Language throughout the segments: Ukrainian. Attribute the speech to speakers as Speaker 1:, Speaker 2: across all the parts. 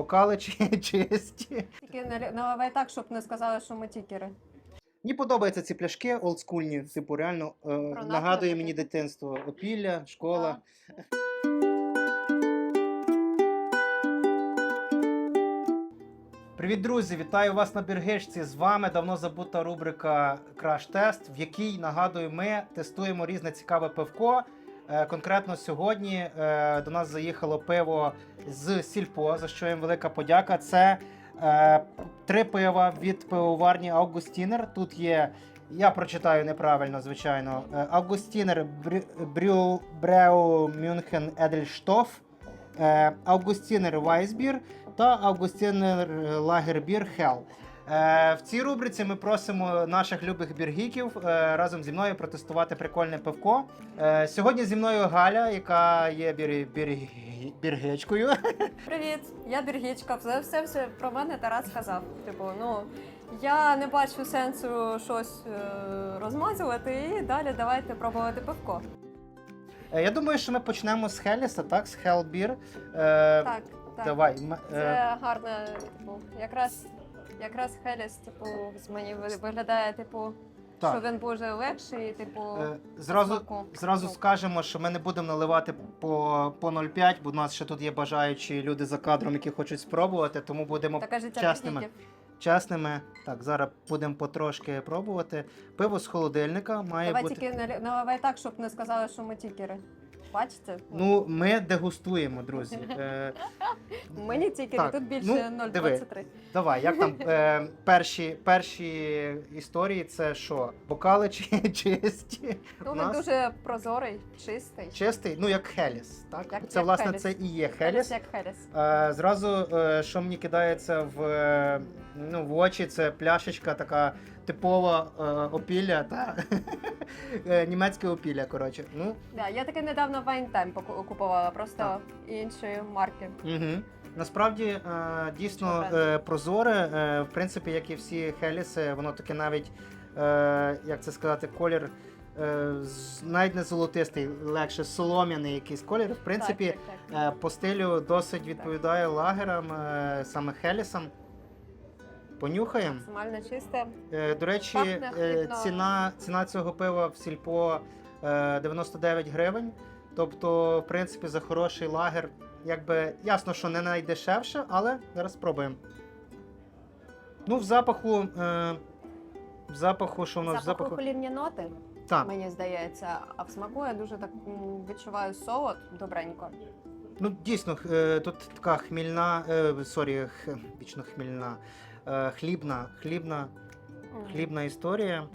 Speaker 1: Бокали чи чисті.
Speaker 2: Тільки наливай так, щоб не сказали, що ми тікери.
Speaker 1: Мені подобаються ці пляшки олдскульні, типу, реально е, нагадує мені дитинство. Опілля, школа. Привіт, друзі! Вітаю вас на Біргишці. З вами давно забута рубрика Crash Test, в якій нагадую, ми тестуємо різне цікаве пивко. Е, Конкретно сьогодні е, до нас заїхало пиво з Сільпо, за що їм велика подяка. Це е, три пива від пивоварні Августінер. Тут є, я прочитаю неправильно, звичайно. Августінер Брю- Бреу Мюнхен Едельштоф, Августінер Вайсбір та Августінер Лагербір Хел. Е, В цій рубриці ми просимо наших любих біргіків е, разом зі мною протестувати прикольне пивко. Е, Сьогодні зі мною Галя, яка є бір... бір... біргичкою.
Speaker 2: Привіт, я Біргічка. Все, все, все про мене Тарас сказав. Типу, ну я не бачу сенсу щось розмазувати, і далі давайте пробувати пивко.
Speaker 1: Я думаю, що ми почнемо з Хеліса, так? З Хелбір.
Speaker 2: Так, так.
Speaker 1: Давай. е,
Speaker 2: Це гарно, типу, якраз. Якраз Хеліс, типу, з мені виглядає, типу,
Speaker 1: Так.
Speaker 2: що він дуже легший, типу.
Speaker 1: Е, Зразу,
Speaker 2: смаку.
Speaker 1: зразу
Speaker 2: Ну.
Speaker 1: скажемо, що ми не будемо наливати по, по 0,5, бо у нас ще тут є бажаючі люди за кадром, які хочуть спробувати, тому будемо чесними. чесними. Так, зараз будемо потрошки пробувати. Пиво з холодильника має
Speaker 2: Давай
Speaker 1: бути.
Speaker 2: тільки наль- наливай так, щоб не сказали, що ми тікери. Бачите?
Speaker 1: Ну, ми дегустуємо, друзі. Е,
Speaker 2: Мені тікери,
Speaker 1: так,
Speaker 2: тут більше
Speaker 1: ну, диви.
Speaker 2: 0,23.
Speaker 1: давай, як там е, перші, перші історії це що? Бокали чи чисті?
Speaker 2: Ну,
Speaker 1: У
Speaker 2: він
Speaker 1: нас
Speaker 2: дуже прозорий, чистий.
Speaker 1: Чистий, ну як Хеліс. Так?
Speaker 2: Як-
Speaker 1: це
Speaker 2: як
Speaker 1: власне
Speaker 2: Хеліс.
Speaker 1: це і є
Speaker 2: Хеліс
Speaker 1: Хеліс.
Speaker 2: як Хеліс.
Speaker 1: Е, зразу, е, що мені кидається в, е, ну, в очі, це пляшечка така типова е, опілля, та? Е, німецьке опілля, коротше. Ну,
Speaker 2: Да, я таке недавно Time купувала, просто
Speaker 1: Так.
Speaker 2: іншої марки.
Speaker 1: Угу. Насправді е, дійсно е, прозоре, е, в принципі, як і всі Хеліси, воно таке навіть, е, як це сказати, колір. е, Навіть не золотистий, легше солом'яний якийсь колір. В принципі,
Speaker 2: так, так, так.
Speaker 1: е, по стилю досить відповідає лагерам, саме Хелісам. Понюхаємо.
Speaker 2: Максимально чисте.
Speaker 1: Е, До речі,
Speaker 2: Пахне
Speaker 1: е,
Speaker 2: хлібно.
Speaker 1: ціна, ціна цього пива в сільпо е, 99 гривень. Тобто, в принципі, за хороший лагер, якби ясно, що не найдешевше, але зараз спробуємо. Ну, в запаху. Е, в запаху, що у нас в
Speaker 2: Запаху
Speaker 1: запаху.
Speaker 2: хлібні ноти,
Speaker 1: Так,
Speaker 2: мені здається, а в смаку я дуже так м, відчуваю солод добренько.
Speaker 1: ну дійсно, х- е, тут така хмільна, е, сорі, х- вічно хмільна, е, хлібна, хлібна, хлібна історія.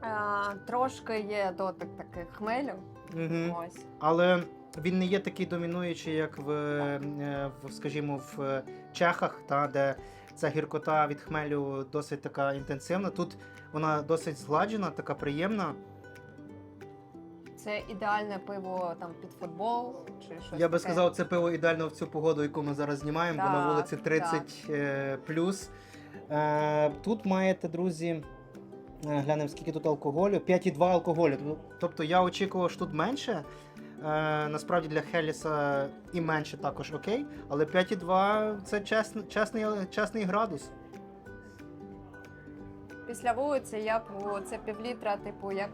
Speaker 2: А, трошки є дотик таких хмелю.
Speaker 1: Угу.
Speaker 2: Ось.
Speaker 1: Але він не є такий домінуючий, як в, е, в скажімо, в е, Чехах, та, де ця гіркота від хмелю досить така інтенсивна. Тут вона досить згладжена, така приємна.
Speaker 2: Це ідеальне пиво там під футбол чи щось.
Speaker 1: Я би
Speaker 2: таке.
Speaker 1: сказав, це пиво ідеально в цю погоду, яку ми зараз знімаємо, бо на
Speaker 2: Так,
Speaker 1: вулиці 30 е, плюс. Е, Тут маєте, друзі. е, Глянемо, скільки тут алкоголю. 5,2 алкоголю. Тобто я очікував, що тут менше. Е, насправді для Хеліса і менше також окей. Але 5,2 це чесний, чесний, чесний градус.
Speaker 2: Після вулиці я б о, це півлітра, типу, як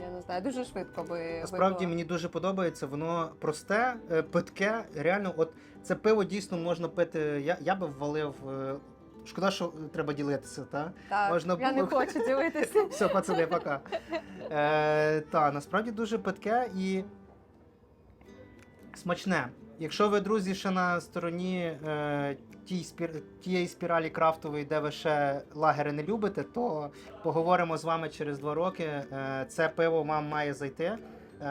Speaker 2: я не знаю, дуже швидко би
Speaker 1: Насправді
Speaker 2: випила.
Speaker 1: мені дуже подобається, воно просте, питке. Реально, от це пиво дійсно можна пити. Я, я би ввалив. Е, Шкода, що треба ділитися, так?
Speaker 2: Так,
Speaker 1: можна
Speaker 2: я не хочу ділитися.
Speaker 1: Все, пацани, пока. Е, та, насправді дуже питке і смачне. Якщо ви, друзі, ще на стороні е, тій спір... тієї спіралі крафтової, де ви ще лагери не любите, то поговоримо з вами через два роки. Е, це пиво вам має зайти. Е,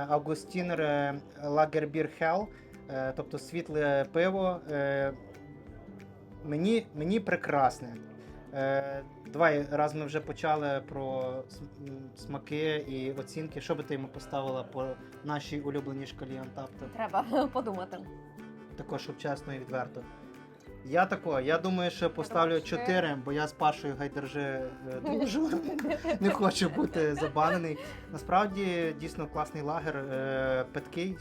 Speaker 1: Августінер е, Лагербір Хел, е, тобто світле пиво. Е, мені, мені прекрасне. Е, давай, раз ми вже почали про смаки і оцінки, що би ти йому поставила по нашій улюбленій шкалі Антавто?
Speaker 2: Треба подумати.
Speaker 1: Також чесно і відверто. Я тако, я думаю, що поставлю
Speaker 2: Трошки.
Speaker 1: 4, бо я з Пашою гайдержи е, дружу. Не хочу бути забанений. Насправді дійсно класний лагер, е, питкий.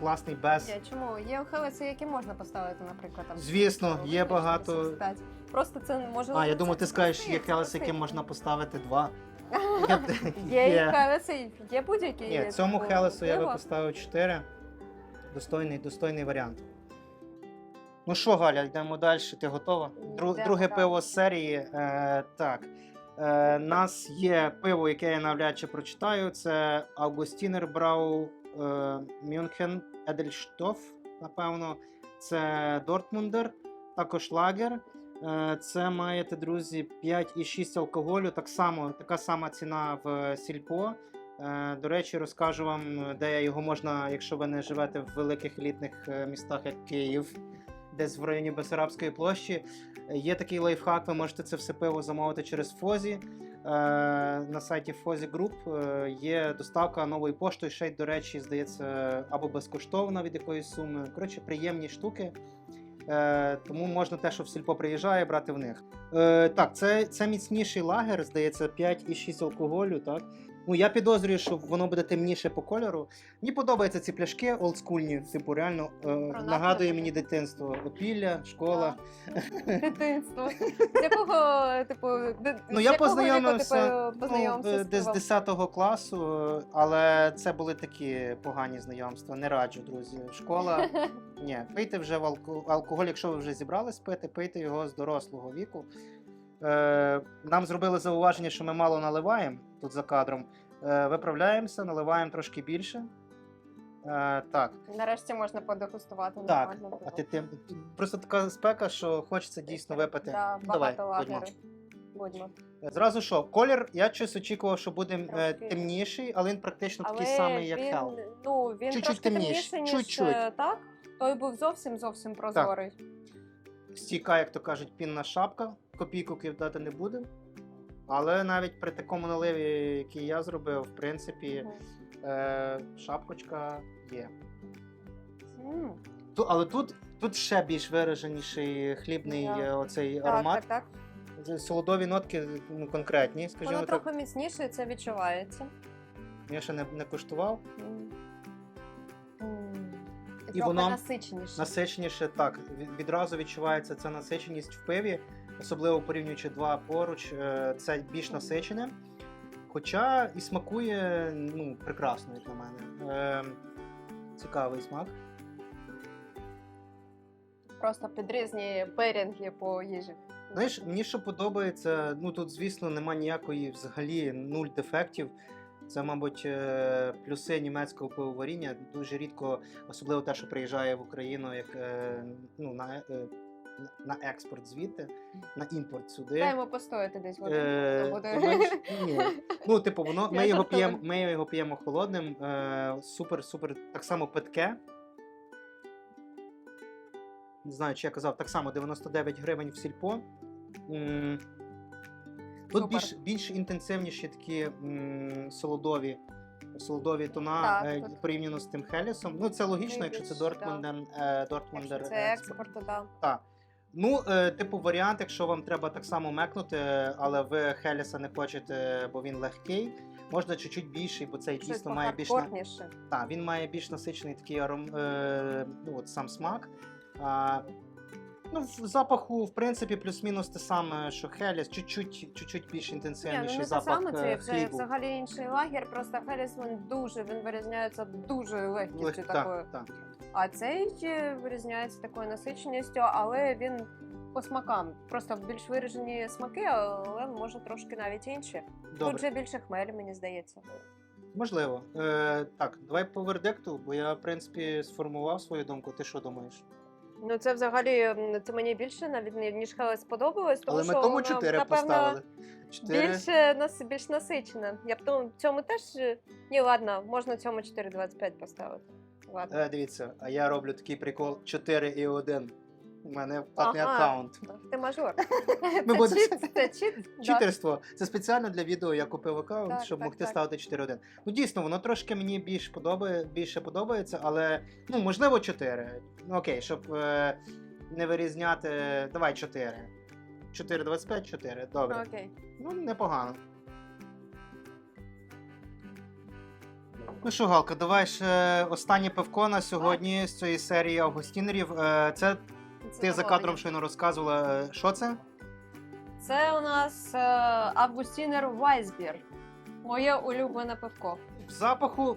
Speaker 1: Класний без.
Speaker 2: Є, чому? Є хелеси, які можна поставити, наприклад, там.
Speaker 1: Звісно, є
Speaker 2: 4,
Speaker 1: багато-
Speaker 2: 85. Просто це може.
Speaker 1: А, я думав, ти скажеш, є
Speaker 2: це
Speaker 1: хелес, яким можна поставити два. Я б-
Speaker 2: Є і хелеси, є будь-які.
Speaker 1: Ні, цьому
Speaker 2: типу,
Speaker 1: Хелесу я би поставив 4. Достойний, достойний варіант. Ну що, Галя, йдемо далі. Ти готова? Дру-
Speaker 2: Йдемо,
Speaker 1: друге
Speaker 2: так.
Speaker 1: пиво з серії. Е, так. Е, нас є пиво, яке я навряд чи прочитаю. Це Augustiner Brau е, Мюнхен Edelstoff, напевно. Це Дортмундер, також лагер. Е, Це маєте, друзі, 5,6 алкоголю. Так само, така сама ціна в Сільпо. Е, До речі, розкажу вам, де його можна, якщо ви не живете в великих елітних е, містах, як Київ, десь в районі Бесарабської площі. Е, Є такий лайфхак, ви можете це все пиво замовити через Фозі. Е, На сайті Фозі Груп е, є доставка нової поштою. Ще й, до речі, здається, або безкоштовна від якоїсь суми. Коротше, приємні штуки. Е, тому можна те, що в сільпо приїжджає, брати в них. Так, це, це міцніший лагер, здається, 5,6 алкоголю. Так? Ну, я підозрюю, що воно буде темніше по кольору. Мені подобаються ці пляшки олдскульні, типу, реально е, нагадує мені дитинство. Опілля, школа.
Speaker 2: Дитинство. З якого, типу,
Speaker 1: Ну, я познайомився,
Speaker 2: віку ти
Speaker 1: ну,
Speaker 2: з
Speaker 1: десь з 10 класу, але це були такі погані знайомства. Не раджу, друзі. Школа. Ні, пийте вже в алко- алкоголь, якщо ви вже зібрались пити, пийте його з дорослого віку. Е, нам зробили зауваження, що ми мало наливаємо тут за кадром. Е, виправляємося, наливаємо трошки більше. Е, так,
Speaker 2: Нарешті можна подегустувати
Speaker 1: так. А ти, ти просто така спека, що хочеться дійсно випити.
Speaker 2: Да,
Speaker 1: Ну, Давай, будьмо.
Speaker 2: Будьмо.
Speaker 1: Зразу що, колір я щось очікував, що буде е,
Speaker 2: Трошки.
Speaker 1: темніший, але він практично
Speaker 2: Але
Speaker 1: такий самий, як
Speaker 2: він, ну, він
Speaker 1: Чуть-чуть
Speaker 2: трошки
Speaker 1: темніший,
Speaker 2: темніший, ніж
Speaker 1: чуть-чуть.
Speaker 2: е, так. Той був зовсім зовсім прозорий.
Speaker 1: Стійка, як то кажуть, пінна шапка. Копійку кидати не будемо. Але навіть при такому наливі, який я зробив, в принципі, е, шапочка є.
Speaker 2: М,
Speaker 1: Ту- але тут, тут ще більш вираженіший хлібний
Speaker 2: Да.
Speaker 1: е, оцей
Speaker 2: Так,
Speaker 1: аромат.
Speaker 2: так, так.
Speaker 1: Солодові нотки ну, конкретні, скажімо
Speaker 2: Воно
Speaker 1: так.
Speaker 2: трохи міцніше, і це відчувається.
Speaker 1: Я ще не, не куштував.
Speaker 2: М. М. І
Speaker 1: І
Speaker 2: трохи
Speaker 1: воно
Speaker 2: насиченіше.
Speaker 1: Насиченіше, так. від- Відразу відчувається ця насиченість в пиві, особливо порівнюючи два поруч, е, це більш насичене. Хоча і смакує ну, прекрасно, як на мене. Е, цікавий смак.
Speaker 2: Просто під різні пейрінги по їжі.
Speaker 1: Знаєш, мені що подобається, ну тут, звісно, нема ніякої взагалі нуль дефектів. Це, мабуть, е, плюси німецького пивоваріння. Дуже рідко, особливо те, що приїжджає в Україну як е, ну, на, на експорт звідти, на імпорт сюди.
Speaker 2: Йому постояти десь в
Speaker 1: Е,
Speaker 2: буде.
Speaker 1: менш- ні. Ну, типу, воно ми його п'ємо, ми його п'ємо холодним. Е, супер, супер, так само питке. Не знаю, чи я казав, так само 99 гривень в сільпо. М, Тут
Speaker 2: Супер.
Speaker 1: більш, більш інтенсивніші такі м, солодові, солодові тона
Speaker 2: Так,
Speaker 1: е,
Speaker 2: тут-
Speaker 1: порівняно з тим Хелісом. Ну, це логічно, якщо це
Speaker 2: більш,
Speaker 1: Дортмундер, е, Дортмундер
Speaker 2: Якщо це
Speaker 1: експорт.
Speaker 2: експорт, то да.
Speaker 1: Так. Ну, е, типу, варіант, якщо вам треба так само мекнути, але ви Хеліса не хочете, бо він легкий. Можна чуть-чуть більший, бо цей дійсно має більш так, він має більш насичений такий аром... е... ну, от сам смак. А... Ну, в запаху, в принципі, плюс-мінус те саме, що Хеліс, чуть-чуть, чуть-чуть більш
Speaker 2: Ні,
Speaker 1: інтенсивніший
Speaker 2: ну те
Speaker 1: запах
Speaker 2: саме, це вже
Speaker 1: хлібу.
Speaker 2: взагалі інший лагер, просто Хеліс він дуже, він вирізняється дуже легкістю
Speaker 1: Лег-
Speaker 2: такою.
Speaker 1: Так, так.
Speaker 2: А цей вирізняється такою насиченістю, але він по смакам. Просто більш виражені смаки, але може трошки навіть інші.
Speaker 1: Добре.
Speaker 2: Тут же більше хмель, мені здається.
Speaker 1: Можливо. Е, так, давай по вердикту, бо я, в принципі, сформував свою думку. Ти що думаєш?
Speaker 2: Ну це взагалі це мені більше навіть ніж Хелес сподобалось, тому
Speaker 1: Але ми
Speaker 2: що
Speaker 1: тому
Speaker 2: воно,
Speaker 1: 4
Speaker 2: напевно,
Speaker 1: поставили. 4.
Speaker 2: Більше нас більш насичене. Я б тому цьому теж е, ні, ладно, можна цьому 4,25 поставити. Ладно.
Speaker 1: Е, дивіться, а я роблю такий прикол 4 і 1. У мене платний
Speaker 2: Ага.
Speaker 1: аккаунт.
Speaker 2: Ти мажор.
Speaker 1: Ми будемо-
Speaker 2: це да.
Speaker 1: Читерство. Це спеціально для відео я купив аккаунт,
Speaker 2: Так,
Speaker 1: щоб
Speaker 2: так,
Speaker 1: могти
Speaker 2: так.
Speaker 1: ставити 4-1. Ну дійсно, воно трошки мені більш подобає, більше подобається, але ну можливо 4. Ну окей, щоб е, не вирізняти. Давай 4. 4,25, 4. Добре.
Speaker 2: Окей.
Speaker 1: Ну, непогано. Ну що, Галка, давай ще останнє пивко на сьогодні з цієї серії Августінерів. Е, Це
Speaker 2: Це
Speaker 1: ти за
Speaker 2: доволі.
Speaker 1: кадром щойно розказувала. Е, Що це?
Speaker 2: Це у нас е, Августінер Вайсбір. Моє улюблене пивко.
Speaker 1: В запаху.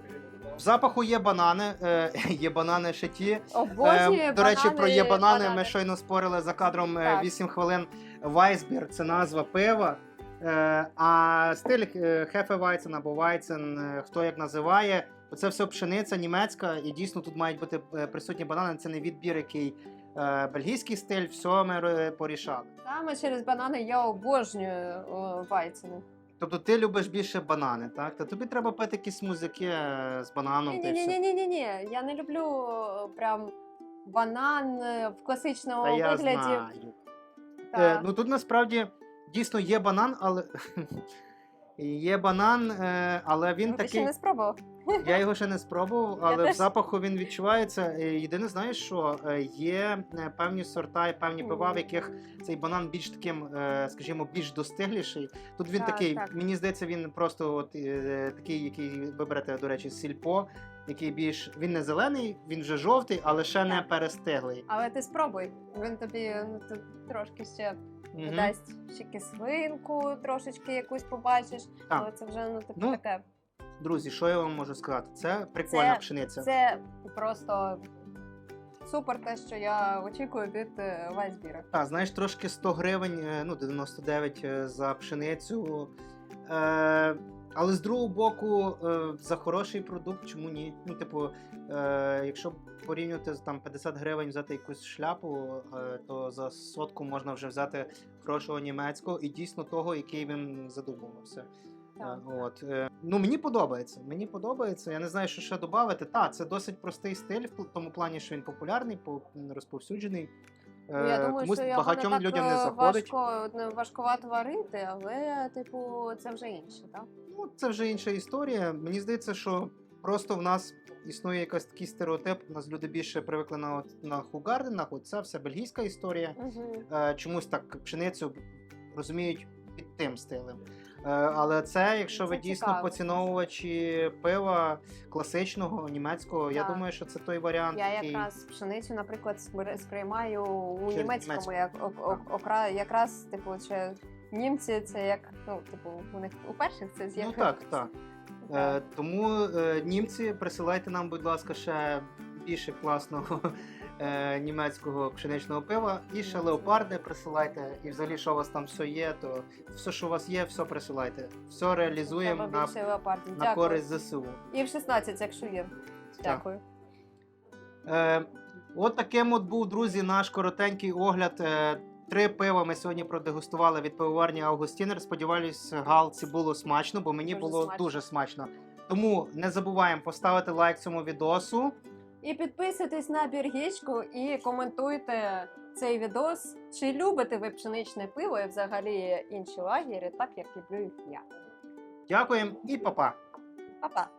Speaker 1: В запаху є банани, е, є банани ще ті.
Speaker 2: Обожнюю
Speaker 1: Е, До речі, про є банани.
Speaker 2: банани.
Speaker 1: Ми щойно спорили за кадром е,
Speaker 2: Так.
Speaker 1: 8 хвилин. Вайсбір це назва пива. Е, А стиль е, Хефевайцен або Вайцен, е, хто як називає. Це все пшениця німецька, і дійсно тут мають бути е, присутні банани. Це не відбір, який е, бельгійський стиль, все ми е, порішали.
Speaker 2: Саме через банани я обожнюю Вайцени.
Speaker 1: Тобто ти любиш більше банани, так? Та тобі треба пити якісь музики е, з бананом.
Speaker 2: Ні, ні, ні, ні, ні, ні. Я не люблю е, прям банан е, в класичному
Speaker 1: Та я
Speaker 2: вигляді.
Speaker 1: знаю.
Speaker 2: Та.
Speaker 1: Е, ну тут насправді дійсно є банан, але є банан, е, але він
Speaker 2: ти
Speaker 1: такий.
Speaker 2: ще не спробував.
Speaker 1: Я його ще не спробував, але в
Speaker 2: теж.
Speaker 1: запаху він відчувається. Е, Єдине, знаєш, що е, є е, певні сорта і певні пива, в яких цей банан більш таким, скажімо, більш достигліший. Тут він
Speaker 2: Так,
Speaker 1: такий,
Speaker 2: так.
Speaker 1: мені здається, він просто от е, такий, який ви берете, до речі, з сільпо, який більш він не зелений, він вже жовтий, але ще не
Speaker 2: Так.
Speaker 1: перестиглий.
Speaker 2: Але ти спробуй. Він тобі ну, тут трошки ще
Speaker 1: Мгм.
Speaker 2: дасть ще кислинку, трошечки якусь побачиш.
Speaker 1: Так.
Speaker 2: Але це вже ну, типу,
Speaker 1: Ну,
Speaker 2: таке.
Speaker 1: Друзі, що я вам можу сказати? Це прикольна
Speaker 2: Це-
Speaker 1: пшениця.
Speaker 2: Це просто супер те, що я очікую від е, Вайсбіра.
Speaker 1: Так, знаєш, трошки 100 гривень, е, ну 99 е, за пшеницю. Е, але з другого боку, за хороший продукт, чому ні? Ну, типу, е, якщо порівнювати там 50 гривень взяти якусь шляпу, е, то за сотку можна вже взяти хорошого німецького і дійсно того, який він задумувався.
Speaker 2: Так.
Speaker 1: Е, От. е, Ну, мені подобається. Мені подобається. Я не знаю, що ще додати. Так, це досить простий стиль в тому плані, що він популярний, по- розповсюджений.
Speaker 2: Ну, я
Speaker 1: Е,
Speaker 2: думаю,
Speaker 1: Комусь
Speaker 2: що його
Speaker 1: багатьом
Speaker 2: не так
Speaker 1: людям не заходить.
Speaker 2: важко, не важкувато варити, але, типу, це вже інше, так?
Speaker 1: Ну, це вже інша історія. Мені здається, що просто в нас існує якийсь такий стереотип. У нас люди більше привикли на, на хугарденах. От це все бельгійська історія.
Speaker 2: Угу.
Speaker 1: Чомусь так пшеницю розуміють під тим стилем. Е, але це, якщо ви
Speaker 2: Це
Speaker 1: дійсно
Speaker 2: цікаво.
Speaker 1: поціновувачі пива класичного, німецького, я думаю, що це той варіант,
Speaker 2: Я
Speaker 1: який
Speaker 2: якраз пшеницю, наприклад, сприймаю у
Speaker 1: Через
Speaker 2: німецькому, як ок- ок- окра, якраз, типу, ще німці це як, ну, типу, у них у перших це
Speaker 1: Ну
Speaker 2: як
Speaker 1: так, так.
Speaker 2: Так.
Speaker 1: Е, тому е, німці, присилайте нам, будь ласка, ще більше класного е, німецького пшеничного пива. І ще леопарди присилайте. І взагалі, що у вас там все є, то все, що у вас є, все присилайте. Все реалізуємо
Speaker 2: Треба
Speaker 1: на,
Speaker 2: більше леопардів.
Speaker 1: на
Speaker 2: Дякую.
Speaker 1: користь ЗСУ.
Speaker 2: І в 16, якщо є. Дякую.
Speaker 1: Е, от таким от був, друзі, наш коротенький огляд. Е, Три пива ми сьогодні продегустували від пивоварні Августінер. Сподіваюсь, галці було смачно, бо мені
Speaker 2: Дуже
Speaker 1: було
Speaker 2: смачно.
Speaker 1: дуже смачно. Тому не забуваємо поставити лайк цьому відосу.
Speaker 2: І підписуйтесь на біргічку і коментуйте цей відос. Чи любите ви пшеничне пиво і взагалі інші лагері, так як люблю їх я.
Speaker 1: Дякуємо і па-па!
Speaker 2: Па-па!